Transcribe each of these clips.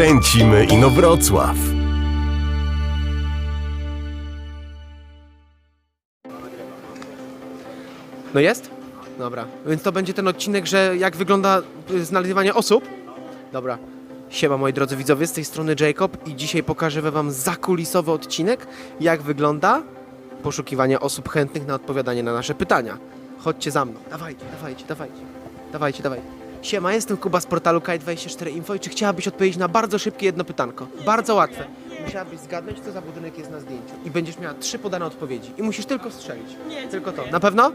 Kręcimy Inowrocław. No jest? Dobra. Więc to będzie ten odcinek, że jak wygląda y, znajdywanie osób. Dobra. Siema moi drodzy widzowie, z tej strony Jacob i dzisiaj pokażę wam zakulisowy odcinek, jak wygląda poszukiwanie osób chętnych na odpowiadanie na nasze pytania. Chodźcie za mną. Dawajcie, dawajcie, dawajcie. Dawajcie, dawajcie. Siema, jestem Kuba z portalu Kaj24info i czy chciałabyś odpowiedzieć na bardzo szybkie jedno pytanko? Bardzo łatwe. Musiałabyś zgadnąć, co za budynek jest na zdjęciu. I będziesz miała trzy podane odpowiedzi. I musisz tylko strzelić. Nie, tylko to. Na pewno?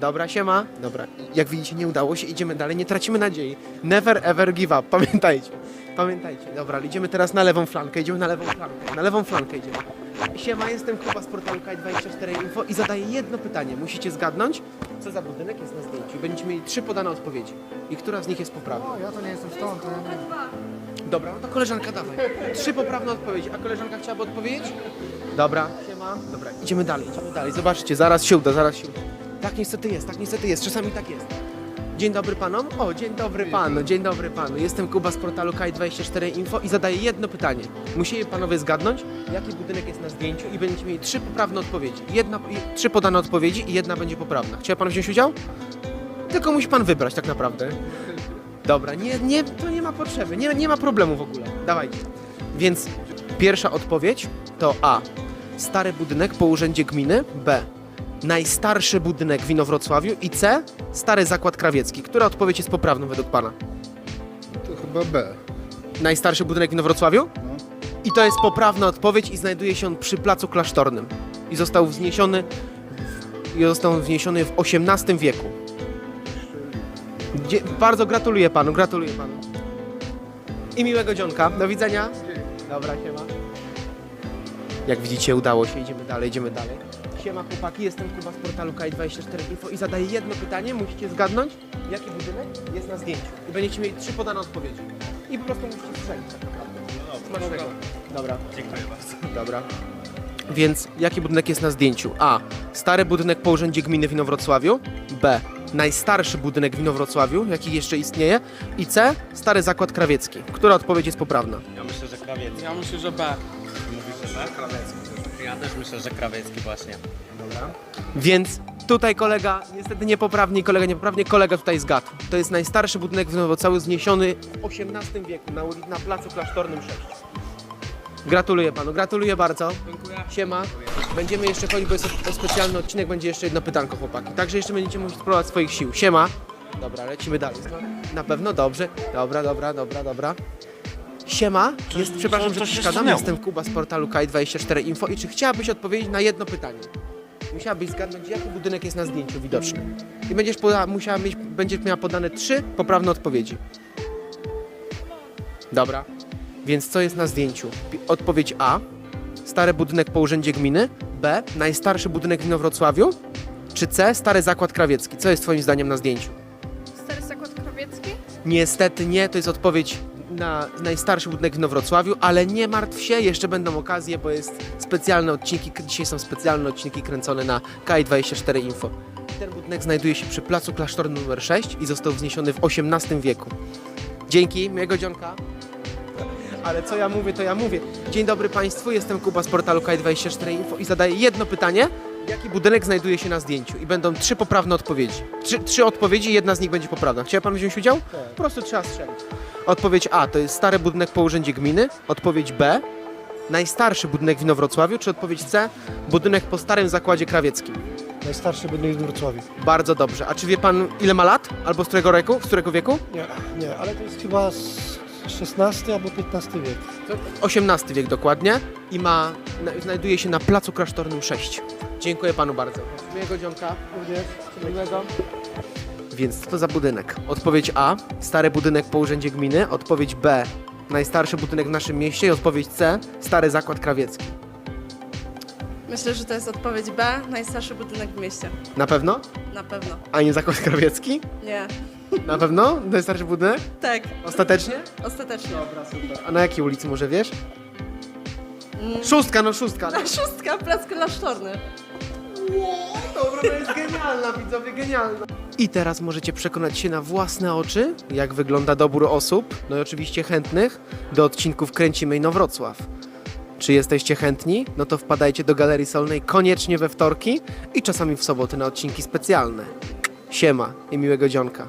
Dobra, siema. Dobra. Jak widzicie, nie udało się, idziemy dalej, nie tracimy nadziei. Never ever give up, pamiętajcie. Pamiętajcie. Dobra, idziemy teraz na lewą flankę, idziemy na lewą flankę. Na lewą flankę idziemy. Siema, jestem Kuba z portalu Kaj24info i zadaję jedno pytanie. Musicie zgadnąć, co za budynek jest na zdjęciu. I Będziecie mieli trzy podane odpowiedzi. I która z nich jest poprawna? O, ja to nie jestem stąd, to ja nie wiem. Dobra, no to koleżanka dawaj. Trzy poprawne odpowiedzi. A koleżanka chciałaby odpowiedzieć? Dobra. Siema. Dobra, idziemy dalej, idziemy dalej. Zobaczcie, zaraz się uda, zaraz się uda. Tak niestety jest, tak niestety jest. Czasami tak jest. Dzień dobry panom. O, dzień dobry panu, dzień dobry panu. Jestem Kuba z portalu Kaj24info i zadaję jedno pytanie. Musieli panowie zgadnąć, jaki budynek jest na zdjęciu i będziecie mieli trzy poprawne odpowiedzi. Jedna, trzy podane odpowiedzi i jedna będzie poprawna. Chciał pan wziąć udział? Tylko musi pan wybrać tak naprawdę. Dobra, nie, nie, to nie ma potrzeby, nie, nie ma problemu w ogóle. Dawajcie. Więc pierwsza odpowiedź to A. Stary budynek po urzędzie gminy. B. Najstarszy budynek w Inowrocławiu. I C. Stary zakład krawiecki. Która odpowiedź jest poprawna według pana? To chyba B. Najstarszy budynek w Inowrocławiu? No. I to jest poprawna odpowiedź i znajduje się on przy placu klasztornym. I został wzniesiony i został wzniesiony w XVIII wieku. Dzie- bardzo gratuluję panu, gratuluję panu. I miłego dzionka. Do widzenia. Dobra, siema. Jak widzicie, udało się. Idziemy dalej, idziemy dalej. Siema chłopaki, jestem Kuba z portalu K24info i zadaję jedno pytanie. Musicie zgadnąć, jaki budynek jest na zdjęciu. I będziecie mieli trzy podane odpowiedzi. I po prostu musicie strzelić tak naprawdę. Smacznego. Dobra. Dziękuję bardzo. Dobra. Więc jaki budynek jest na zdjęciu? A. Stary budynek po urzędzie gminy w Inowrocławiu. B. Najstarszy budynek w Inowrocławiu, jaki jeszcze istnieje. I C. Stary zakład krawiecki. Która odpowiedź jest poprawna? Ja myślę, że krawiecki. Ja myślę, że B. B? Krawiecki. Ja też myślę, że krawiecki właśnie. Więc tutaj kolega, niestety niepoprawnie, kolega niepoprawnie, kolega tutaj zgadł. To jest najstarszy budynek w Inowrocławiu, zniesiony w XVIII wieku na, uli- na placu klasztornym 6. Gratuluję panu, gratuluję bardzo. Dziękuję. Siema. Będziemy jeszcze chodzić, bo jest o- o specjalny odcinek, będzie jeszcze jedno pytanko, chłopaki. Także jeszcze będziecie musieli spróbować swoich sił. Siema. Dobra, lecimy dalej. Na pewno dobrze. Dobra, dobra, dobra, dobra. Siema, jest, przepraszam, że przeszkadzam. Jestem Kuba z portalu Kaj24info i czy chciałabyś odpowiedzieć na jedno pytanie? Musiałabyś zgadnąć, jaki budynek jest na zdjęciu widoczny. I będziesz poda, musiała mieć, będziesz miała podane trzy poprawne odpowiedzi. Dobra. Więc co jest na zdjęciu? Pi- Odpowiedź A. Stary budynek po urzędzie gminy. B. Najstarszy budynek w Inowrocławiu. Czy C. Stary zakład krawiecki. Co jest twoim zdaniem na zdjęciu? Stary zakład krawiecki? Niestety nie, to jest odpowiedź na najstarszy budynek w Inowrocławiu, ale nie martw się, jeszcze będą okazje, bo jest specjalne odcinki, dzisiaj są specjalne odcinki kręcone na KI24 Info. Ten budynek znajduje się przy placu klasztornym nr 6 i został wzniesiony w XVIII wieku. Dzięki, miłego dzionka. Ale co ja mówię, to ja mówię. Dzień dobry Państwu, jestem Kuba z portalu K24 Info i zadaję jedno pytanie. Jaki budynek znajduje się na zdjęciu? I będą trzy poprawne odpowiedzi. Trzy, trzy odpowiedzi, jedna z nich będzie poprawna. Chciał Pan wziąć udział? Po prostu trzeba strzelić. Odpowiedź A to jest stary budynek po urzędzie gminy. Odpowiedź B najstarszy budynek w Inowrocławiu. Czy odpowiedź C budynek po starym zakładzie krawieckim? Najstarszy budynek w Wrocławiu. Bardzo dobrze. A czy wie Pan ile ma lat? Albo z którego roku? Z którego wieku? Nie, nie, ale to jest chyba XVI albo XV wiek. XVIII wiek dokładnie i ma, na, znajduje się na placu klasztornym 6. Dziękuję panu bardzo. Miłego dzionka. Również. Miłego. Więc co to za budynek? Odpowiedź A. Stary budynek po urzędzie gminy. Odpowiedź B. Najstarszy budynek w naszym mieście. I odpowiedź C. Stary zakład krawiecki. Myślę, że to jest odpowiedź B. Najstarszy budynek w mieście. Na pewno? Na pewno. A nie zakład krawiecki? Nie. Na pewno? Najstarszy budynek? Tak, Ostatecznie? ostatecznie. Dobra, super. A na jakiej ulicy może wiesz? Szóstka, no szóstka. Na szóstka, plac klasztorny. Dobra, to jest genialna, widzowie, genialna. I teraz możecie przekonać się na własne oczy, jak wygląda dobór osób, no i oczywiście chętnych, do odcinków Kręcimy Inowrocław. Czy jesteście chętni? No to wpadajcie do Galerii Solnej koniecznie we wtorki i czasami w soboty na odcinki specjalne. Siema i miłego dzionka.